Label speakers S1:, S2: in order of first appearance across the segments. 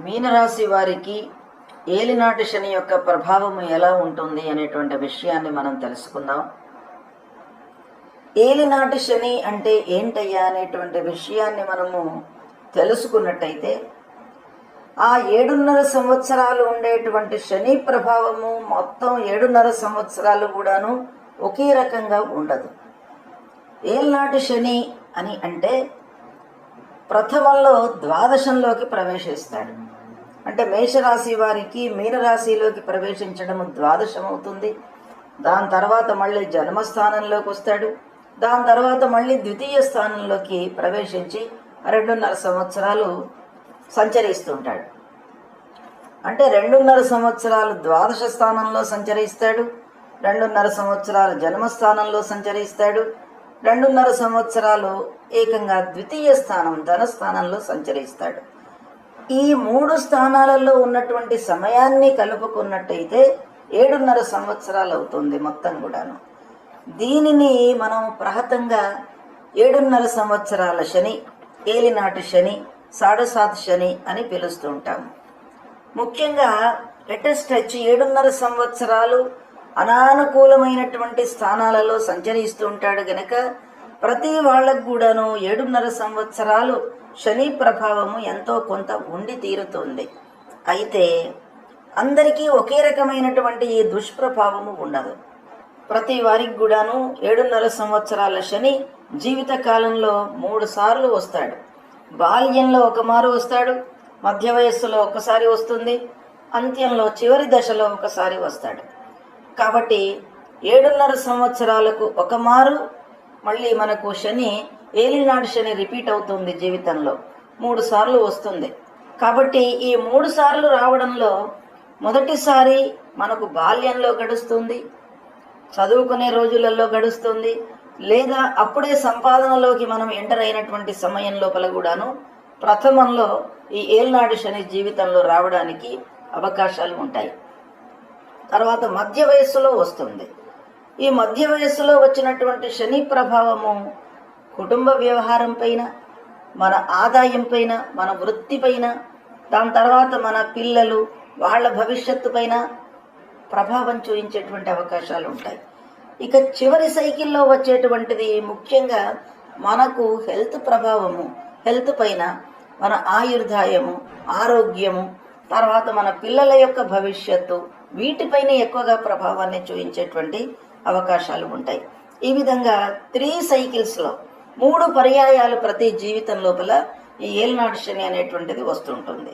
S1: మీనరాశి వారికి ఏలినాటి శని యొక్క ప్రభావం ఎలా ఉంటుంది అనేటువంటి విషయాన్ని మనం తెలుసుకుందాం. ఏలినాటి శని అంటే ఏంటయ్యా అనేటువంటి విషయాన్ని మనము తెలుసుకున్నట్టయితే ఆ ఏడున్నర సంవత్సరాలు ఉండేటువంటి శని ప్రభావము మొత్తం ఏడున్నర సంవత్సరాలు కూడాను ఒకే రకంగా ఉండదు. ఏలినాటి శని అని అంటే ప్రథమంలో ద్వాదశంలోకి ప్రవేశిస్తాడు. అంటే మేషరాశి వారికి మీనరాశిలోకి ప్రవేశించడం ద్వాదశం అవుతుంది దాని తర్వాత మళ్ళీ జన్మస్థానంలోకి వస్తాడు. దాని తర్వాత మళ్ళీ ద్వితీయ స్థానంలోకి ప్రవేశించి రెండున్నర సంవత్సరాలు సంచరిస్తుంటాడు అంటే రెండున్నర సంవత్సరాలు ద్వాదశ స్థానంలో సంచరిస్తాడు. రెండున్నర సంవత్సరాలు జన్మస్థానంలో సంచరిస్తాడు. రెండున్నర సంవత్సరాలు ఏకంగా ద్వితీయ స్థానం ధనస్థానంలో సంచరిస్తాడు. ఈ మూడు స్థానాలలో ఉన్నటువంటి సమయాన్ని కలుపుకున్నట్టయితే ఏడున్నర సంవత్సరాలు అవుతుంది మొత్తం కూడాను. దీనిని మనం ప్రహతంగా ఏడున్నర సంవత్సరాల శని ఏలినాటి శని సాడసాత్ శని అని పిలుస్తూ ఉంటాము ముఖ్యంగా లేటెస్ట్ వచ్చి ఏడున్నర సంవత్సరాలు అనానుకూలమైనటువంటి స్థానాలలో సంచరిస్తూ ఉంటాడు గనక ప్రతి వాళ్ళకు కూడాను ఏడున్నర సంవత్సరాలు శని ప్రభావము ఎంతో కొంత ఉండి తీరుతుంది. అయితే అందరికీ ఒకే రకమైనటువంటి ఈ దుష్ప్రభావము ఉండదు. ప్రతి వారికి కూడాను ఏడున్నర సంవత్సరాల శని జీవిత కాలంలో మూడు సార్లు వస్తాడు. బాల్యంలో ఒక మారు వస్తాడు మధ్య వయస్సులో ఒకసారి వస్తుంది అంత్యంలో చివరి దశలో ఒకసారి వస్తాడు. కాబట్టి ఏడున్నర సంవత్సరాలకు ఒక మారు మళ్ళీ మనకు శని ఏలినాడు శని రిపీట్ అవుతుంది జీవితంలో. మూడు సార్లు వస్తుంది. కాబట్టి ఈ మూడు సార్లు రావడంలో మొదటిసారి మనకు బాల్యంలో గడుస్తుంది చదువుకునే రోజులలో గడుస్తుంది లేదా అప్పుడే సంపాదనలోకి మనం ఎంటర్ అయినటువంటి సమయం లోపల కూడాను ప్రథమంలో ఈ ఏల్నాడు శని జీవితంలో రావడానికి అవకాశాలు ఉంటాయి. తర్వాత మధ్య వయస్సులో వస్తుంది. ఈ మధ్య వయస్సులో వచ్చినటువంటి శని ప్రభావము కుటుంబ వ్యవహారం పైన మన ఆదాయం పైన మన వృత్తి పైన దాని తర్వాత మన పిల్లలు వాళ్ళ భవిష్యత్తు పైన ప్రభావం చూపించేటువంటి అవకాశాలు ఉంటాయి. ఇక చివరి సైకిల్లో వచ్చేటువంటిది ముఖ్యంగా మనకు హెల్త్ ప్రభావము హెల్త్ పైన మన ఆయుర్దాయము ఆరోగ్యము తర్వాత మన పిల్లల యొక్క భవిష్యత్తు వీటిపైన ఎక్కువగా ప్రభావాన్ని చూపించేటువంటి అవకాశాలు ఉంటాయి. ఈ విధంగా త్రీ సైకిల్స్లో మూడు పర్యాయాలు ప్రతి జీవితం లోపల ఈ ఏలనాడు శని అనేటువంటిది వస్తుంటుంది.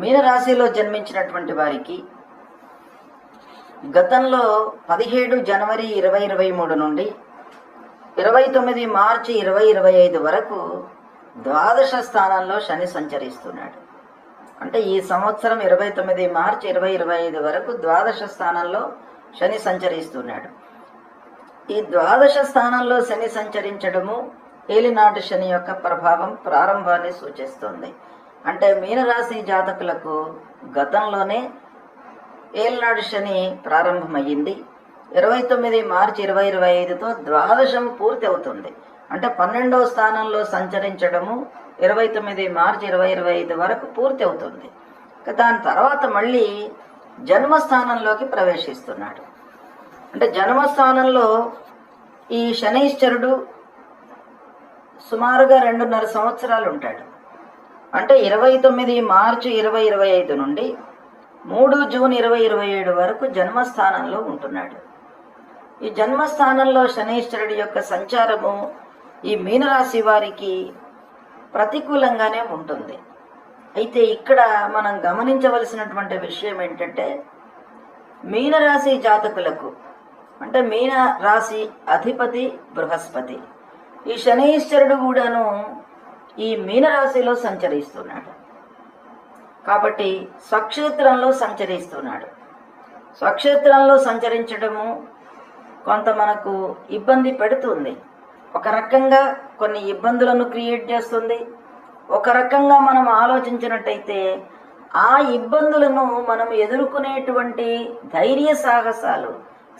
S1: మీనరాశిలో జన్మించినటువంటి వారికి గతంలో పదిహేడు జనవరి ఇరవై ఇరవై మూడు నుండి ఇరవై తొమ్మిది మార్చి ఇరవై ఇరవై ఐదు వరకు ద్వాదశ స్థానంలో శని సంచరిస్తున్నాడు. అంటే ఈ సంవత్సరం ఇరవై తొమ్మిది మార్చి ఇరవై ఇరవై ఐదు వరకు ద్వాదశ స్థానంలో శని సంచరిస్తున్నాడు. ఈ ద్వాదశ స్థానంలో శని సంచరించడము ఏలినాటి శని యొక్క ప్రభావం ప్రారంభాన్ని సూచిస్తుంది. అంటే మీనరాశి జాతకులకు గతంలోనే ఏలినాడు శని ప్రారంభమయ్యింది. ఇరవై తొమ్మిది మార్చి ఇరవై ఇరవై ఐదుతో ద్వాదశం పూర్తి అవుతుంది అంటే పన్నెండవ స్థానంలో సంచరించడము ఇరవై తొమ్మిది మార్చి ఇరవై ఇరవై ఐదు వరకు పూర్తి అవుతుంది. దాని తర్వాత మళ్ళీ జన్మస్థానంలోకి ప్రవేశిస్తున్నాడు. అంటే జన్మస్థానంలో ఈ శనైశ్చరుడు సుమారుగా రెండున్నర సంవత్సరాలు ఉంటాడు. అంటే ఇరవై తొమ్మిది మార్చి ఇరవై ఇరవై ఐదు నుండి మూడు జూన్ ఇరవై ఇరవై ఏడు వరకు జన్మస్థానంలో ఉంటున్నాడు. ఈ జన్మస్థానంలో శనీశ్వరుడి యొక్క సంచారము ఈ మీనరాశి వారికి ప్రతికూలంగానే ఉంటుంది. అయితే ఇక్కడ మనం గమనించవలసినటువంటి విషయం ఏంటంటే మీనరాశి జాతకులకు అంటే మీన రాశి అధిపతి బృహస్పతి ఈ శనీశ్వరుడు కూడాను ఈ మీనరాశిలో సంచరిస్తున్నాడు. కాబట్టి స్వక్షేత్రంలో సంచరిస్తున్నాడు. స్వక్షేత్రంలో సంచరించడము కొంత మనకు ఇబ్బంది పెడుతుంది. ఒక రకంగా కొన్ని ఇబ్బందులను క్రియేట్ చేస్తుంది. ఒక రకంగా మనం ఆలోచించినట్టయితే ఆ ఇబ్బందులను మనం ఎదుర్కొనేటువంటి ధైర్య సాహసాలు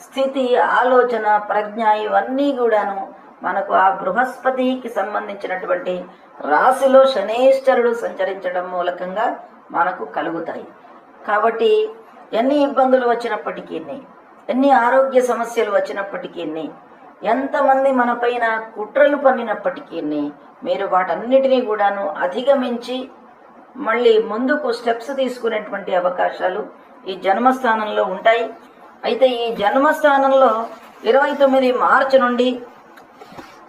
S1: స్థితి ఆలోచన ప్రజ్ఞ ఇవన్నీ కూడాను మనకు ఆ బృహస్పతికి సంబంధించినటువంటి రాశిలో శనేశ్వరుడు సంచరించడం మూలకంగా మనకు కలుగుతాయి. కాబట్టి ఎన్ని ఇబ్బందులు వచ్చినప్పటికీ ఎన్ని ఆరోగ్య సమస్యలు వచ్చినప్పటికీ ఎంతమంది మన పైన కుట్రలు పన్నినప్పటికీ మీరు వాటన్నిటినీ కూడాను అధిగమించి మళ్ళీ ముందుకు స్టెప్స్ తీసుకునేటువంటి అవకాశాలు ఈ జన్మస్థానంలో ఉంటాయి. అయితే ఈ జన్మస్థానంలో ఇరవై తొమ్మిది మార్చి నుండి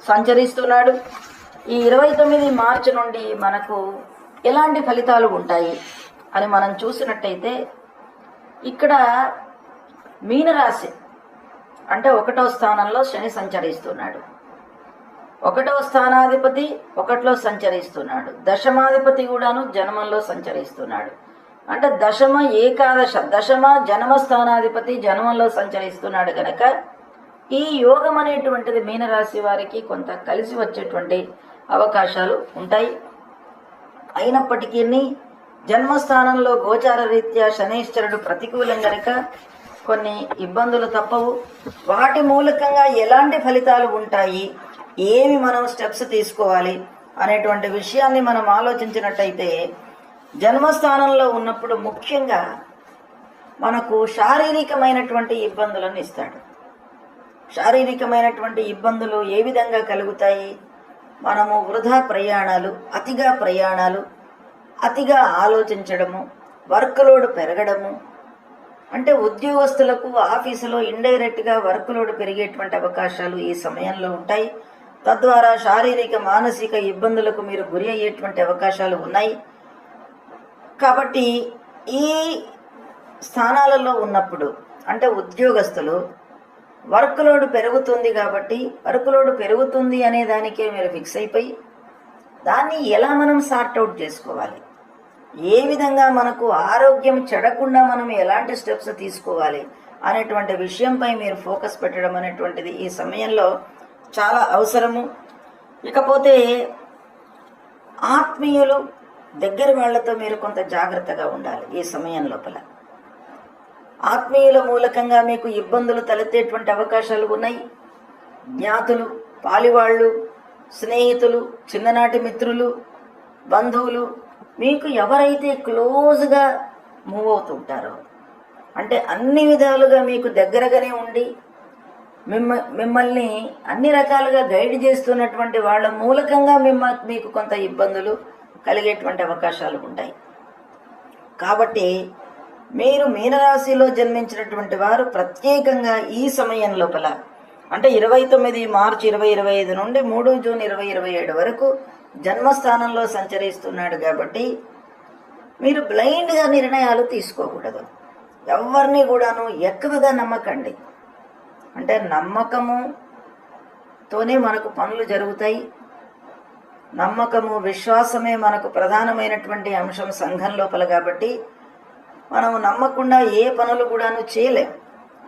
S1: సంచరిస్తున్నాడు. ఈ ఇరవై తొమ్మిది మార్చి నుండి మనకు ఎలాంటి ఫలితాలు ఉంటాయి అని మనం చూసినట్టయితే ఇక్కడ మీనరాశి అంటే ఒకటో స్థానంలో శని సంచరిస్తున్నాడు. ఒకటో స్థానాధిపతి ఒకటిలో సంచరిస్తున్నాడు. దశమాధిపతి కూడాను జన్మంలో సంచరిస్తున్నాడు. అంటే దశమ ఏకాదశ దశమ జన్మ స్థానాధిపతి జన్మంలో సంచరిస్తున్నాడు గనక ఈ యోగం అనేటువంటిది మీనరాశి వారికి కొంత కలిసి వచ్చేటువంటి అవకాశాలు ఉంటాయి. అయినప్పటికీ జన్మస్థానంలో గోచార రీత్యా శనేశ్వరుడు ప్రతికూలం గనక కొన్ని ఇబ్బందులు తప్పవు. వాటి మూలకంగా ఎలాంటి ఫలితాలు ఉంటాయి? ఏమి మనం స్టెప్స్ తీసుకోవాలి? అనేటువంటి విషయాన్ని మనం ఆలోచించినట్టయితే జన్మస్థానంలో ఉన్నప్పుడు ముఖ్యంగా మనకు శారీరకమైనటువంటి ఇబ్బందులను ఇస్తాడు. శారీరకమైనటువంటి ఇబ్బందులు ఏ విధంగా కలుగుతాయి? మనము వృధా ప్రయాణాలు అతిగా ప్రయాణాలు అతిగా ఆలోచించడము వర్క్ లోడ్ పెరగడము అంటే ఉద్యోగస్తులకు ఆఫీసులో ఇండైరెక్ట్గా వర్క్ లోడ్ పెరిగేటువంటి అవకాశాలు ఈ సమయంలో ఉంటాయి. తద్వారా శారీరక మానసిక ఇబ్బందులకు మీరు గురి అయ్యేటువంటి అవకాశాలు ఉన్నాయి. కాబట్టి ఈ స్థానాలలో ఉన్నప్పుడు అంటే ఉద్యోగస్తులు వర్క్ లోడ్ పెరుగుతుంది కాబట్టి వర్క్ లోడ్ పెరుగుతుంది అనే దానికే మీరు ఫిక్స్ అయిపోయి దాన్ని ఎలా మనం సార్ట్ అవుట్ చేసుకోవాలి? ఏ విధంగా మనకు ఆరోగ్యం చెడకుండా మనం ఎలాంటి స్టెప్స్ తీసుకోవాలి అనేటువంటి విషయంపై మీరు ఫోకస్ పెట్టడం అనేటువంటిది ఈ సమయంలో చాలా అవసరము. ఇకపోతే ఆత్మీయులు దగ్గర వాళ్ళతో మీరు కొంత జాగ్రత్తగా ఉండాలి ఈ సమయం లోపల. ఆత్మీయుల మూలకంగా మీకు ఇబ్బందులు తలెత్తేటువంటి అవకాశాలు ఉన్నాయి. జ్ఞాతులు పాలివాళ్ళు స్నేహితులు చిన్ననాటి మిత్రులు బంధువులు మీకు ఎవరైతే క్లోజ్గా మూవ్ అవుతుంటారో అంటే అన్ని విధాలుగా మీకు దగ్గరగానే ఉండి మిమ్మ మిమ్మల్ని అన్ని రకాలుగా గైడ్ చేస్తున్నటువంటి వాళ్ళ మూలకంగా మిమ్మ మీకు కొంత ఇబ్బందులు కలిగేటువంటి అవకాశాలు ఉంటాయి. కాబట్టి మీరు మీనరాశిలో జన్మించినటువంటి వారు ప్రత్యేకంగా ఈ సమయం లోపల అంటే ఇరవై తొమ్మిది మార్చి ఇరవై ఇరవై ఐదు నుండి మూడు జూన్ ఇరవై ఇరవై ఏడు వరకు జన్మస్థానంలో సంచరిస్తున్నాడు కాబట్టి మీరు బ్లైండ్గా నిర్ణయాలు తీసుకోకూడదు. ఎవరిని కూడాను ఎక్కువగా నమ్మకండి. అంటే నమ్మకముతోనే మనకు పనులు జరుగుతాయి. నమ్మకము విశ్వాసమే మనకు ప్రధానమైనటువంటి అంశం సంఘం లోపల కాబట్టి మనం నమ్మకుండా ఏ పనులు కూడాను చేయలేం.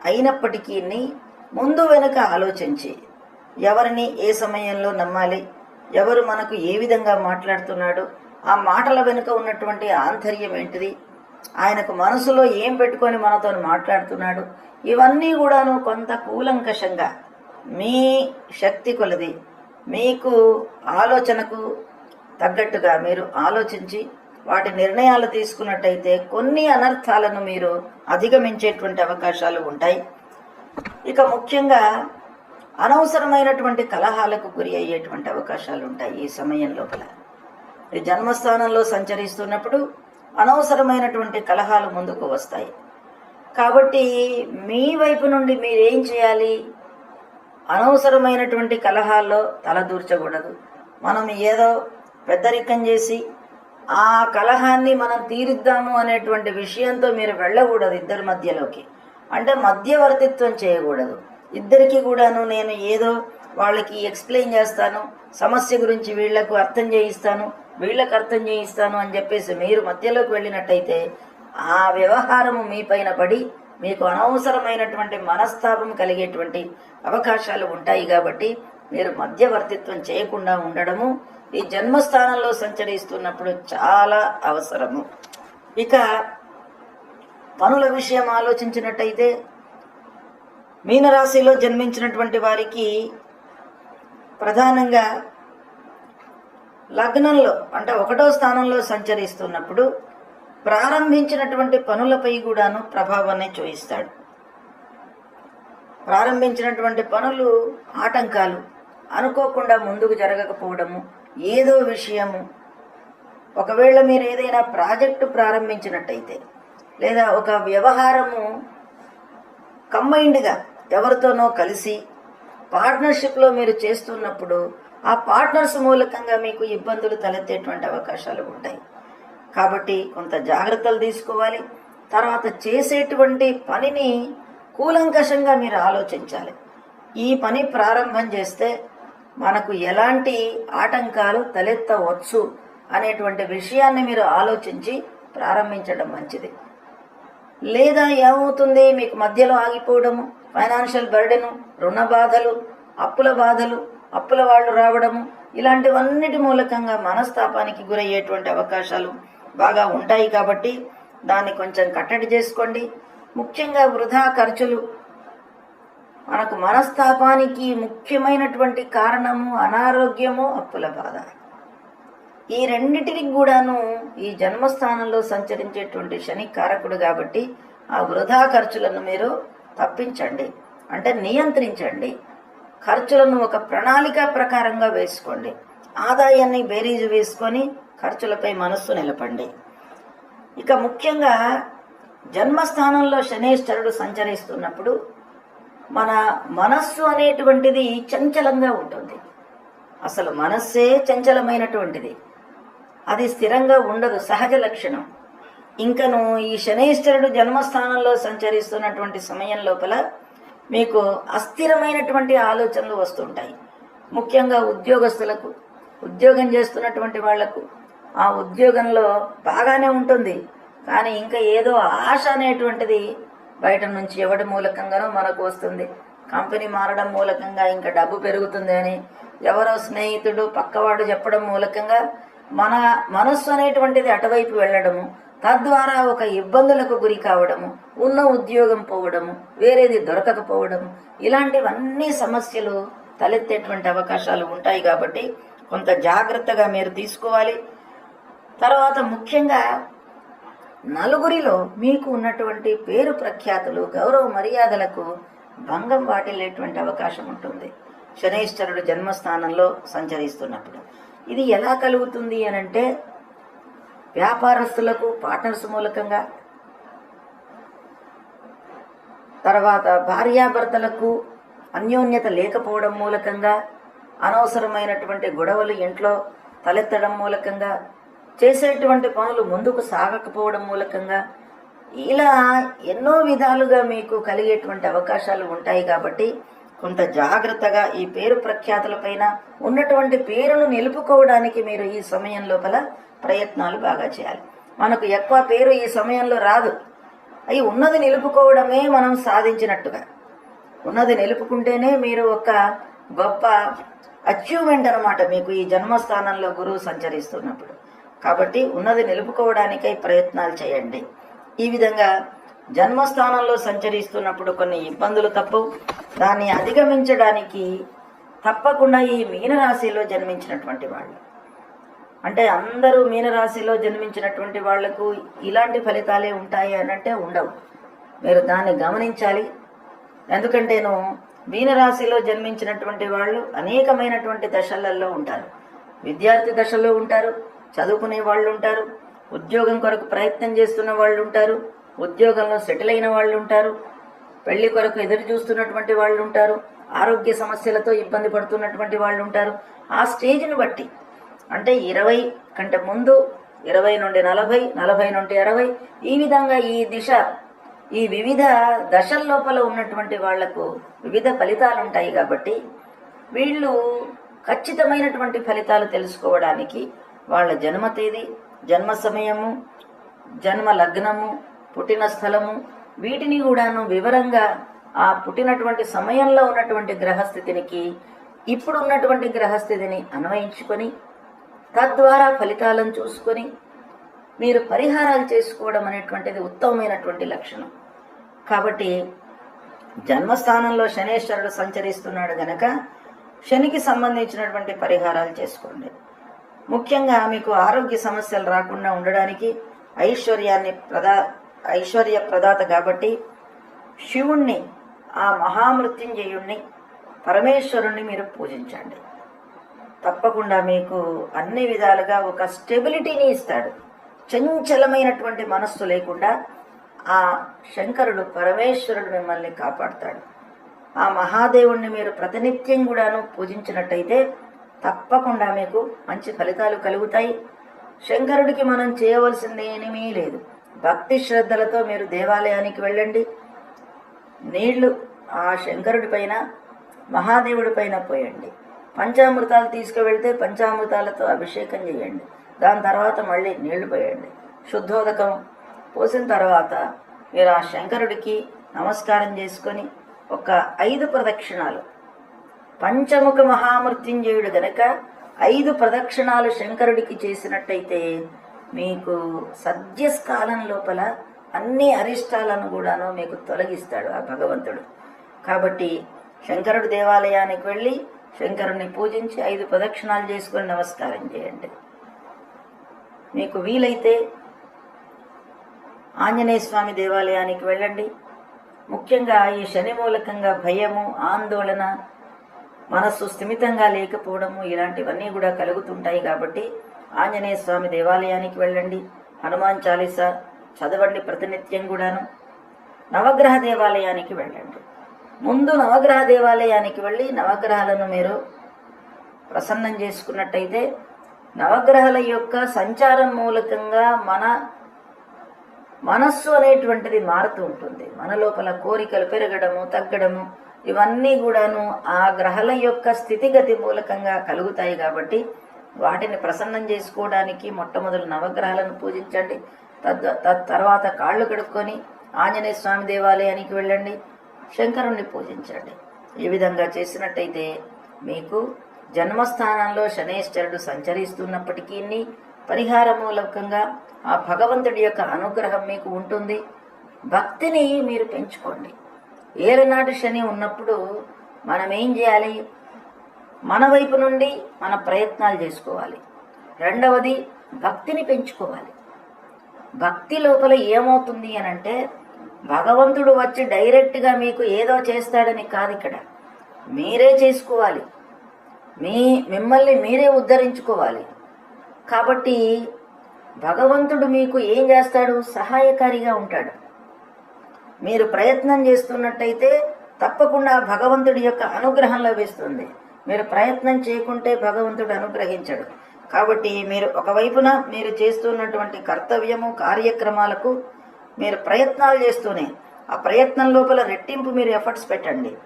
S1: అయినప్పటికీ ముందు వెనుక ఆలోచించి ఎవరిని ఏ సమయంలో నమ్మాలి ఎవరు మనకు ఏ విధంగా మాట్లాడుతున్నాడు ఆ మాటల వెనుక ఉన్నటువంటి ఆంతర్యం ఏంటిది? ఆయనకు మనసులో ఏం పెట్టుకొని మనతో మాట్లాడుతున్నాడు? ఇవన్నీ కూడాను కొంత కూలంకషంగా మీ శక్తి కొలది. మీకు ఆలోచనకు తగ్గట్టుగా మీరు ఆలోచించి వాటి నిర్ణయాలు తీసుకున్నట్టయితే కొన్ని అనర్థాలను మీరు అధిగమించేటువంటి అవకాశాలు ఉంటాయి. ఇక ముఖ్యంగా అనవసరమైనటువంటి కలహాలకు గురి అయ్యేటువంటి అవకాశాలు ఉంటాయి ఈ సమయం లోపల. ఈ జన్మస్థానంలో సంచరిస్తున్నప్పుడు అనవసరమైనటువంటి కలహాలు ముందుకు వస్తాయి. కాబట్టి మీ వైపు నుండి మీరేం చేయాలి? అనవసరమైనటువంటి కలహాల్లో తలదూర్చకూడదు మనం ఏదో పెద్దరికం చేసి ఆ కలహాన్ని మనం తీరుద్దాము అనేటువంటి విషయంతో మీరు వెళ్ళకూడదు ఇద్దరి మధ్యలోకి. అంటే మధ్యవర్తిత్వం చేయకూడదు. ఇద్దరికి కూడాను నేను ఏదో వాళ్ళకి ఎక్స్ప్లెయిన్ చేస్తాను సమస్య గురించి వీళ్ళకు అర్థం చేయిస్తాను వీళ్ళకు అర్థం చేయిస్తాను అని చెప్పేసి మీరు మధ్యలోకి వెళ్ళినట్టయితే ఆ వ్యవహారము మీ పైన పడి మీకు అనవసరమైనటువంటి మనస్తాపం కలిగేటువంటి అవకాశాలు ఉంటాయి కాబట్టి మీరు మధ్యవర్తిత్వం చేయకుండా ఉండడము ఈ జన్మస్థానంలో సంచరిస్తున్నప్పుడు చాలా అవసరము. ఇక పనుల విషయం ఆలోచించినట్టయితే మీనరాశిలో జన్మించినటువంటి వారికి ప్రధానంగా లగ్నంలో అంటే ఒకటో స్థానంలో సంచరిస్తున్నప్పుడు ప్రారంభించినటువంటి పనులపై కూడాను ప్రభావాన్ని చూయిస్తాడు ప్రారంభించినటువంటి పనులు ఆటంకాలు అనుకోకుండా ముందుకు జరగకపోవడము ఏదో విషయము. ఒకవేళ మీరు ఏదైనా ప్రాజెక్టు ప్రారంభించినట్టయితే లేదా ఒక వ్యవహారము కంబైన్డ్గా ఎవరితోనో కలిసి పార్ట్నర్షిప్లో మీరు చేస్తున్నప్పుడు ఆ పార్ట్నర్స్ మూలకంగా మీకు ఇబ్బందులు తలెత్తేటువంటి అవకాశాలు ఉంటాయి. కాబట్టి కొంత జాగ్రత్తలు తీసుకోవాలి. తర్వాత చేసేటువంటి పనిని కూలంకషంగా మీరు ఆలోచించాలి. ఈ పని ప్రారంభం చేస్తే మనకు ఎలాంటి ఆటంకాలు తలెత్తవచ్చు అనేటువంటి విషయాన్ని మీరు ఆలోచించి ప్రారంభించడం మంచిది. లేదా ఏమవుతుంది? మీకు మధ్యలో ఆగిపోవడము. ఫైనాన్షియల్ బర్డెను రుణ బాధలు అప్పుల బాధలు అప్పుల వాళ్ళు రావడము ఇలాంటివన్నిటి మూలకంగా మనస్తాపానికి గురయ్యేటువంటి అవకాశాలు బాగా ఉంటాయి కాబట్టి దాన్ని కొంచెం కట్టడి చేసుకోండి. ముఖ్యంగా వృధా ఖర్చులు. మనకు మనస్తాపానికి ముఖ్యమైనటువంటి కారణము అనారోగ్యము అప్పుల బాధ. ఈ రెండిటికి కూడాను ఈ జన్మస్థానంలో సంచరించేటువంటి శని కారకుడు కాబట్టి ఆ వృధా ఖర్చులను మీరు తప్పించండి అంటే నియంత్రించండి. ఖర్చులను ఒక ప్రణాళిక ప్రకారంగా వేసుకోండి. ఆదాయాన్ని బేరీజు వేసుకొని ఖర్చులపై మనస్సు నిలపండి. ఇక ముఖ్యంగా జన్మస్థానంలో శనేశ్వరుడు సంచరిస్తున్నప్పుడు మన మనస్సు అనేటువంటిది చంచలంగా ఉంటుంది. అసలు మనస్సే చంచలమైనటువంటిది. అది స్థిరంగా ఉండదు సహజ లక్షణం. ఇంకను ఈ శనేశ్వరుడు జన్మస్థానంలో సంచరిస్తున్నటువంటి సమయం లోపల మీకు అస్థిరమైనటువంటి ఆలోచనలు వస్తుంటాయి. ముఖ్యంగా ఉద్యోగస్తులకు ఉద్యోగం చేస్తున్నటువంటి వాళ్ళకు ఆ ఉద్యోగంలో బాగానే ఉంటుంది. కానీ ఇంకా ఏదో ఆశ అనేటువంటిది బయట నుంచి ఎవడి మూలకంగానో మనకు వస్తుంది. కంపెనీ మారడం మూలకంగా ఇంకా డబ్బు పెరుగుతుంది అని ఎవరో స్నేహితుడు పక్కవాడు చెప్పడం మూలకంగా మన మనస్సు అనేటువంటిది అటువైపు వెళ్ళడము తద్వారా ఒక ఇబ్బందులకు గురి కావడము ఉన్న ఉద్యోగం పోవడము వేరేది దొరకకపోవడము ఇలాంటివన్నీ సమస్యలు తలెత్తేటువంటి అవకాశాలు ఉంటాయి కాబట్టి కొంత జాగ్రత్తగా మీరు తీసుకోవాలి. తర్వాత ముఖ్యంగా నలుగురిలో మీకు ఉన్నటువంటి పేరు ప్రఖ్యాతులు గౌరవ మర్యాదలకు భంగం వాటిల్లేటువంటి అవకాశం ఉంటుంది. శనైశ్వరుడు జన్మస్థానంలో సంచరిస్తున్నప్పుడు. ఇది ఎలా కలుగుతుంది అని అంటే వ్యాపారస్తులకు పార్ట్నర్స్ మూలకంగా. తర్వాత భార్యాభర్తలకు అన్యోన్యత లేకపోవడం మూలకంగా అనవసరమైనటువంటి గొడవలు ఇంట్లో తలెత్తడం మూలకంగా చేసేటువంటి పనులు ముందుకు సాగకపోవడం మూలకంగా ఇలా ఎన్నో విధాలుగా మీకు కలిగేటువంటి అవకాశాలు ఉంటాయి కాబట్టి కొంత జాగ్రత్తగా ఈ పేరు ప్రఖ్యాతులపైన ఉన్నటువంటి పేరును నిలుపుకోవడానికి మీరు ఈ సమయం లోపల ప్రయత్నాలు బాగా చేయాలి. మనకు ఎక్కువ పేరు ఈ సమయంలో రాదు. అవి ఉన్నది నిలుపుకోవడమే మనం సాధించినట్టుగా. ఉన్నది నిలుపుకుంటేనే మీరు ఒక గొప్ప అచీవ్మెంట్ అనమాట మీకు ఈ జన్మస్థానంలో గురువు సంచరిస్తున్నప్పుడు. కాబట్టి ఉన్నది నిలుపుకోవడానికై ప్రయత్నాలు చేయండి. ఈ విధంగా జన్మస్థానంలో సంచరిస్తున్నప్పుడు కొన్ని ఇబ్బందులు తప్పవు దాన్ని అధిగమించడానికి తప్పకుండా ఈ మీనరాశిలో జన్మించినటువంటి వాళ్ళు. అంటే అందరూ మీనరాశిలో జన్మించినటువంటి వాళ్ళకు ఇలాంటి ఫలితాలే ఉంటాయి అని అంటే ఉండవు. మీరు దాన్ని గమనించాలి. ఎందుకంటేను మీనరాశిలో జన్మించినటువంటి వాళ్ళు అనేకమైనటువంటి దశలలో ఉంటారు. విద్యార్థి దశలో ఉంటారు చదువుకునే వాళ్ళు ఉంటారు ఉద్యోగం కొరకు ప్రయత్నం చేస్తున్న వాళ్ళు ఉంటారు ఉద్యోగంలో సెటిల్ అయిన వాళ్ళు ఉంటారు పెళ్ళి కొరకు ఎదురు చూస్తున్నటువంటి వాళ్ళు ఉంటారు ఆరోగ్య సమస్యలతో ఇబ్బంది పడుతున్నటువంటి వాళ్ళు ఉంటారు ఆ స్టేజ్ని బట్టి అంటే ఇరవై కంటే ముందు ఇరవై నుండి నలభై నలభై నుండి అరవై ఈ విధంగా ఈ దిశ ఈ వివిధ దశల లోపల ఉన్నటువంటి వాళ్ళకు వివిధ ఫలితాలు ఉంటాయి కాబట్టి వీళ్ళు ఖచ్చితమైనటువంటి ఫలితాలు తెలుసుకోవడానికి వాళ్ళ జన్మ తేదీ జన్మ సమయము జన్మ లగ్నము పుట్టిన స్థలము వీటిని కూడాను వివరంగా ఆ పుట్టినటువంటి సమయంలో ఉన్నటువంటి గ్రహస్థితినికి ఇప్పుడు ఉన్నటువంటి గ్రహస్థితిని అన్వయించుకొని తద్వారా ఫలితాలను చూసుకొని మీరు పరిహారాలు చేసుకోవడం అనేటువంటిది ఉత్తమమైనటువంటి లక్షణం. కాబట్టి జన్మస్థానంలో శనేశ్వరుడు సంచరిస్తున్నాడు గనక శనికి సంబంధించినటువంటి పరిహారాలు చేసుకోండి. ముఖ్యంగా మీకు ఆరోగ్య సమస్యలు రాకుండా ఉండడానికి ఐశ్వర్యాన్ని ప్రదా ఐశ్వర్య ప్రదాత కాబట్టి శివుణ్ణి ఆ మహామృత్యుంజయుణ్ణి పరమేశ్వరుణ్ణి మీరు పూజించండి. తప్పకుండా మీకు అన్ని విధాలుగా ఒక స్టెబిలిటీని ఇస్తాడు. చంచలమైనటువంటి మనస్సు లేకుండా ఆ శంకరుడు పరమేశ్వరుడు మిమ్మల్ని కాపాడుతాడు. ఆ మహాదేవుణ్ణి మీరు ప్రతినిత్యం కూడాను పూజించినట్టయితే తప్పకుండా మీకు మంచి ఫలితాలు కలుగుతాయి. శంకరుడికి మనం చేయవలసింది ఏమీ లేదు. భక్తి శ్రద్ధలతో మీరు దేవాలయానికి వెళ్ళండి. నీళ్ళు ఆ శంకరుడి పైన మహాదేవుడి పైన పోయండి. పంచామృతాలు తీసుకువెళ్తే పంచామృతాలతో అభిషేకం చేయండి. దాని తర్వాత మళ్ళీ నీళ్ళు పోయండి. శుద్ధోదకం పోసిన తర్వాత మీరు ఆ శంకరుడికి నమస్కారం చేసుకొని ఒక ఐదు ప్రదక్షిణాలు. పంచముఖ మహామృత్యుంజయుడు గనక ఐదు ప్రదక్షిణాలు శంకరుడికి చేసినట్టయితే మీకు సద్యస్కాలం లోపల అన్ని అరిష్టాలను కూడాను మీకు తొలగిస్తాడు ఆ భగవంతుడు. కాబట్టి శంకరుడు దేవాలయానికి వెళ్ళి శంకరుణ్ణి పూజించి ఐదు ప్రదక్షిణాలు చేసుకొని నమస్కారం చేయండి. మీకు వీలైతే ఆంజనేయ స్వామి దేవాలయానికి వెళ్ళండి. ముఖ్యంగా ఈ శని మూలకంగా భయము ఆందోళన మనస్సు స్థిమితంగా లేకపోవడము ఇలాంటివన్నీ కూడా కలుగుతుంటాయి కాబట్టి ఆంజనేయ స్వామి దేవాలయానికి వెళ్ళండి. హనుమాన్ చాలీసా చదవండి ప్రతినిత్యం కూడాను. నవగ్రహ దేవాలయానికి వెళ్ళండి. ముందు నవగ్రహ దేవాలయానికి వెళ్ళి నవగ్రహాలను మీరు ప్రసన్నం చేసుకున్నట్టయితే నవగ్రహాల యొక్క సంచారం మూలకంగా మన మనస్సు అనేటువంటిది మారుతూ ఉంటుంది. మన లోపల కోరికలు పెరగడము తగ్గడము ఇవన్నీ కూడాను ఆ గ్రహాల యొక్క స్థితిగతి మూలకంగా కలుగుతాయి కాబట్టి వాటిని ప్రసన్నం చేసుకోవడానికి మొట్టమొదలు నవగ్రహాలను పూజించండి. తద్ తర్వాత కాళ్ళు కడుక్కొని ఆంజనేయ స్వామి దేవాలయానికి వెళ్ళండి. శంకరుణ్ణి పూజించండి. ఈ విధంగా చేసినట్టయితే మీకు జన్మస్థానంలో శనేశ్వరుడు సంచరిస్తున్నప్పటికీ పరిహార మూలకంగా ఆ భగవంతుడి యొక్క అనుగ్రహం మీకు ఉంటుంది. భక్తిని మీరు పెంచుకోండి. ఏలనాటి శని ఉన్నప్పుడు మనం ఏం చేయాలి? మన వైపు నుండి మన ప్రయత్నాలు చేసుకోవాలి. రెండవది భక్తిని పెంచుకోవాలి. భక్తి లోపల ఏమవుతుంది అని అంటే భగవంతుడు వచ్చి డైరెక్ట్గా మీకు ఏదో చేస్తాడని కాదు ఇక్కడ. మీరే చేసుకోవాలి. మీ మిమ్మల్ని మీరే ఉద్ధరించుకోవాలి. కాబట్టి భగవంతుడు మీకు ఏం చేస్తాడు? సహాయకారిగా ఉంటాడు. మీరు ప్రయత్నం చేస్తున్నట్టయితే తప్పకుండా భగవంతుడి యొక్క అనుగ్రహం లభిస్తుంది మీరు ప్రయత్నం చేయకుంటే భగవంతుడు అనుగ్రహించడు. కాబట్టి మీరు ఒకవైపున మీరు చేస్తున్నటువంటి కర్తవ్యము కార్యక్రమాలకు మీరు ప్రయత్నాలు చేస్తూనే ఆ ప్రయత్నం లోపల రెట్టింపు మీరు ఎఫర్ట్స్ పెట్టండి.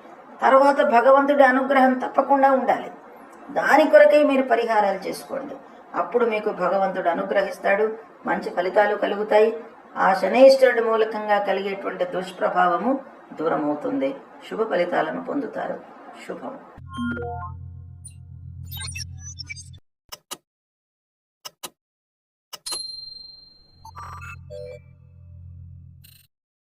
S1: తర్వాత భగవంతుడి అనుగ్రహం తప్పకుండా ఉండాలి. దాని కొరకై మీరు పరిహారాలు చేసుకోండి. అప్పుడు మీకు భగవంతుడు అనుగ్రహిస్తాడు మంచి ఫలితాలు కలుగుతాయి. ఆ శనేశ్వరుడి మూలకంగా కలిగేటువంటి దుష్ప్రభావము దూరమవుతుంది. శుభ ఫలితాలను పొందుతారు. శుభం. Thank you.